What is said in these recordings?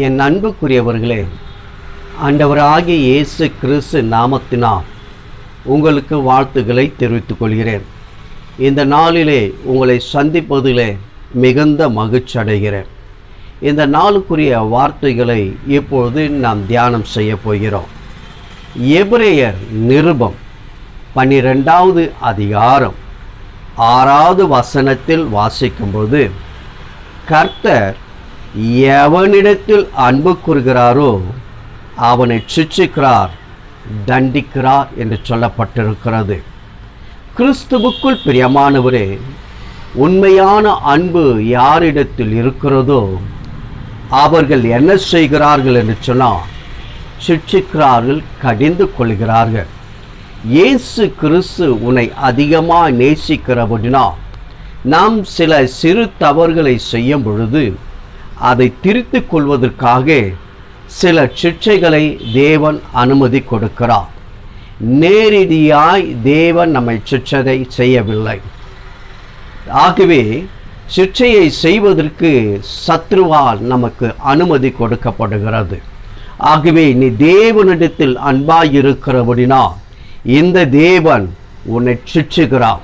என் அன்புக்குரியவர்களே ஆண்டவராகிய இயேசு கிறிஸ்து நாமத்தினால் உங்களுக்கு வாழ்த்துக்களை தெரிவித்துக் கொள்கிறேன். இந்த நாளிலே உங்களை சந்திப்பதிலே மிகுந்த மகிழ்ச்சி அடைகிறேன். இந்த நாளுக்குரிய வார்த்தைகளை இப்பொழுது நாம் தியானம் செய்ய போகிறோம். எபிரேயர் நிருபம் பன்னிரெண்டாவது அதிகாரம் ஆறாவது வசனத்தில் வாசிக்கும்போது கர்த்தர் எவனிடத்தில் அன்பு கூறுகிறாரோ அவனை சிச்சிக்கிறார் தண்டிக்கிறார் என்று சொல்லப்பட்டிருக்கிறது. கிறிஸ்துவுக்குள் பிரியமானவரே உண்மையான அன்பு யாரிடத்தில் இருக்கிறதோ அவர்கள் என்ன செய்கிறார்கள் என்று சொன்னால் சிட்சிக்கிறார்கள் கடிந்து கொள்கிறார்கள். இயேசு கிறிஸ்து உன்னை அதிகமாக நேசிக்கிறபடினா நாம் சில சிறு தவறுகளை செய்யும் பொழுது அதை திருத்திக் கொள்வதற்காக சில சிக்ஷைகளை தேவன் அனுமதி கொடுக்கிறார். நேரடியாய் தேவன் நம்மை சிக்ஷதை செய்யவில்லை. ஆகவே சிக்ஷையை செய்வதற்கு சத்ருவால் நமக்கு அனுமதி கொடுக்கப்படுகிறது. ஆகவே நீ தேவனிடத்தில் அன்பாயிருக்கிறபடினா இந்த தேவன் உன்னை சிட்சுகிறார்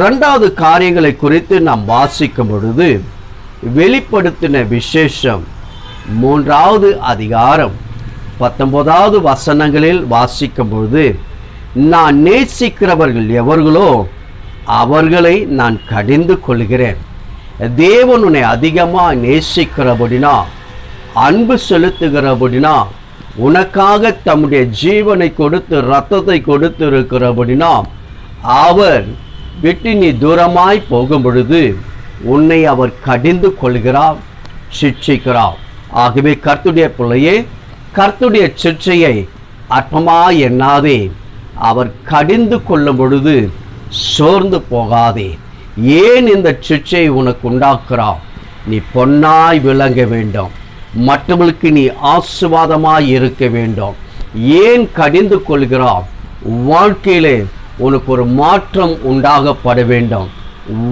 ரெண்டாவது காரியங்களை குறித்து நாம் வாசிக்கும் பொழுது வெளிப்படுத்தின விசேஷம். மூன்றாவது அதிகாரம். பத்தொன்பதாவது வசனங்களில் வாசிக்கும் பொழுது நான் நேசிக்கிறவர்கள் எவர்களோ அவர்களை நான் கடிந்து கொள்கிறேன் தேவன் உன்னை அதிகமாக நேசிக்கிறபடினா அன்பு செலுத்துகிறபடினா உனக்காக தம்முடைய ஜீவனை கொடுத்து ரத்தத்தை கொடுத்து இருக்கிறபடினா அவர் விட்டு நீ தூரமாய் போகும் பொழுது உன்னை அவர் கடிந்து கொள்கிறார் சிக்ஷிக்கிறார் ஆகவே கர்த்துடைய பிள்ளையே கர்த்துடைய சிற்சையை அற்பமா எண்ணாதே. அவர் கடிந்து கொள்ளும் பொழுது சோர்ந்து போகாதே. ஏன் இந்த சிற்சை உனக்கு உண்டாக்குறான் நீ பொன்னாய் விளங்க வேண்டும். மற்றவர்களுக்கு நீ ஆசுவாதமாய் இருக்க வேண்டும். ஏன் கடிந்து கொள்கிறார்? வாழ்க்கையிலே உனக்கு ஒரு மாற்றம் உண்டாகப்பட வேண்டும்.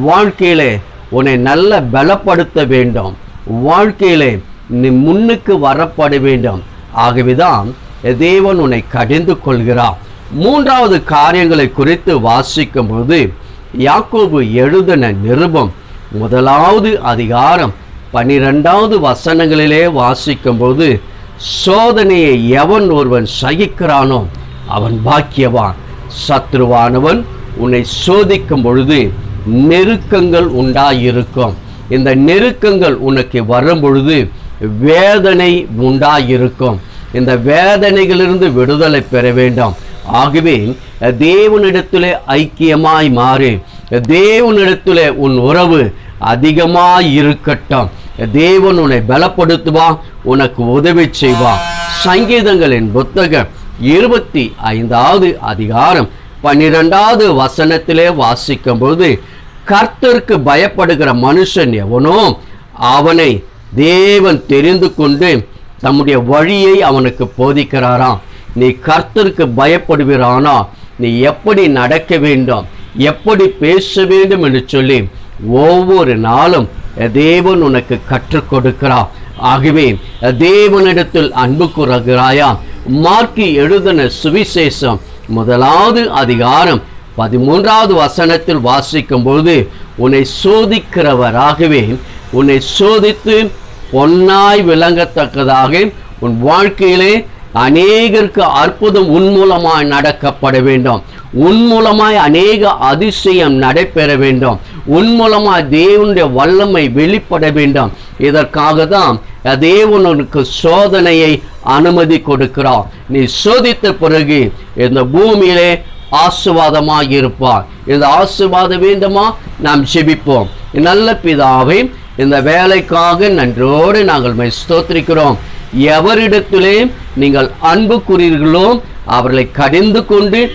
வாழ்க்கையிலே உன்னை நல்ல பலப்படுத்த வேண்டும். வாழ்க்கையிலே நீ முன்னுக்கு வரப்பட வேண்டும். ஆகவேதான் தேவன் உன்னை கடிந்து கொள்கிறார். மூன்றாவது காரியங்களை குறித்து வாசிக்கும் போது யாக்கோபு எழுதின நிருபம் முதலாவது அதிகாரம் பன்னிரெண்டாவது வசனங்களிலே வாசிக்கும்போது சோதனையை எவன் ஒருவன் சகிக்கிறானோ அவன் பாக்கியவான். சத்ருவானவன் உன்னை சோதிக்கும் பொழுது நெருக்கங்கள் உண்டாயிருக்கும். இந்த நெருக்கங்கள் உனக்கு வரும் பொழுது வேதனை உண்டாயிருக்கும். இந்த வேதனைகளிலிருந்து விடுதலை பெற வேண்டும். ஆகவே தேவனிடத்திலே ஐக்கியமாய் மாறு. தேவனிடத்திலே உன் உறவு அதிகமாய் இருக்கட்டும். தேவன் உன்னை பலப்படுத்துவான் உனக்கு உதவி செய்வான் சங்கீதங்களின் புத்தகம் இருபத்தி ஐந்தாவது அதிகாரம் பன்னிரெண்டாவது வசனத்திலே வாசிக்கும்போது கர்த்தருக்கு பயப்படுகிற மனுஷன் எவனோ அவனை தேவன் தெரிந்து கொண்டு தம்முடைய வழியை அவனுக்கு போதிக்கிறாராம். நீ கர்த்தருக்கு பயப்படுகிறானா நீ எப்படி நடக்க வேண்டும்? எப்படி பேச வேண்டும் என்று சொல்லி ஒவ்வொரு நாளும் தேவன் உனக்கு கற்றுக் கொடுக்கிறார். ஆகவே தேவனிடத்தில் அன்பு கூறுகிறாயா? மார்க்கி எழுதின சுவிசேஷம் முதலாவது அதிகாரம் பதிமூன்றாவது வசனத்தில் வாசிக்கும் பொழுது உன்னை சோதிக்கிறவராகவே உன்னை சோதித்து பொன்னாய் விளங்கத்தக்கதாக உன் வாழ்க்கையிலே அநேகருக்கு அற்புதம் உன் மூலமாய் நடக்கப்பட வேண்டும். உன் மூலமாய் அநேக அதிசயம் நடைபெற வேண்டும். உன் மூலமாய் தேவனுடைய வல்லமை வெளிப்பட வேண்டும். இதற்காக தான் தேவனுக்கு சோதனையை அனுமதி கொடுக்கிறார். நீ சோதித்த பிறகு இந்த பூமியிலே ஆசுவாதமாக இருப்பார் இந்த ஆசுவாதம் வேண்டுமா? நாம் செபிப்போம் நல்ல பிதாவை இந்த வேலைக்காக நன்றோடு நாங்கள் ஸ்தோத்திரிக்கிறோம் எவரிடத்திலே நீங்கள் அன்பு கூறீர்களோ அவர்களை கடிந்து கொண்டு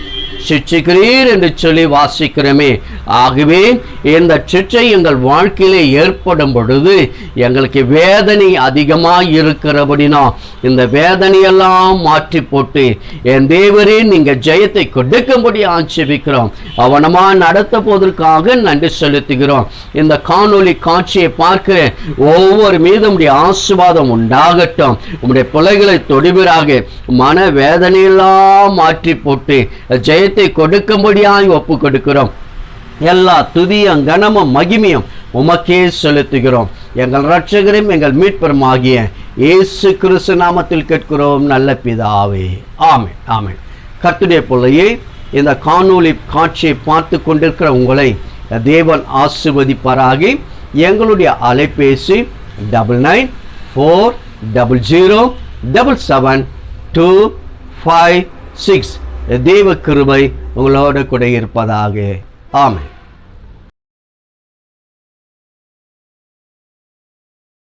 சிட்சிக்கிறீர் என்று சொல்லி வாசிக்கிறோமே. ஆகவே இந்த சிற்றை எங்கள் வாழ்க்கையிலே ஏற்படும் பொழுது எங்களுக்கு வேதனை அதிகமாக இருக்கிறபடினா இந்த வேதனையெல்லாம் மாற்றி போட்டு என் தேவரே நீங்கள் ஜெயத்தை கொடுக்கும்படி ஆட்சேபிக்கிறோம். அவனமாக நடத்த போவதற்காக நன்றி செலுத்துகிறோம். இந்த காணொலி காட்சியை பார்க்கிற ஒவ்வொரு மீதும் உடைய ஆசிர்வாதம் உண்டாகட்டும். உம்முடைய பிள்ளைகளை தொடுவீராக. மன வேதனையெல்லாம் மாற்றி போட்டு ஜெய ஜெயத்தை கொடுக்கும்படியாய் ஒப்பு கொடுக்கிறோம் எல்லா துதியும் கனமும் மகிமையும் உமக்கே செலுத்துகிறோம். எங்கள் ரட்சகரும் எங்கள் மீட்பரும் ஆகிய இயேசு கிறிஸ்து நாமத்தில் கேட்கிறோம் நல்ல பிதாவே. ஆமே ஆமே கத்துடைய பிள்ளையே இந்த காணொளி காட்சியை பார்த்து கொண்டிருக்கிற உங்களை தேவன் ஆசிர்வதிப்பாராகி. எங்களுடைய அலைபேசி double nine four double zero double seven two five six. தெய்வ கிருபை உங்களோடு கூட இருப்பதாக. ஆமை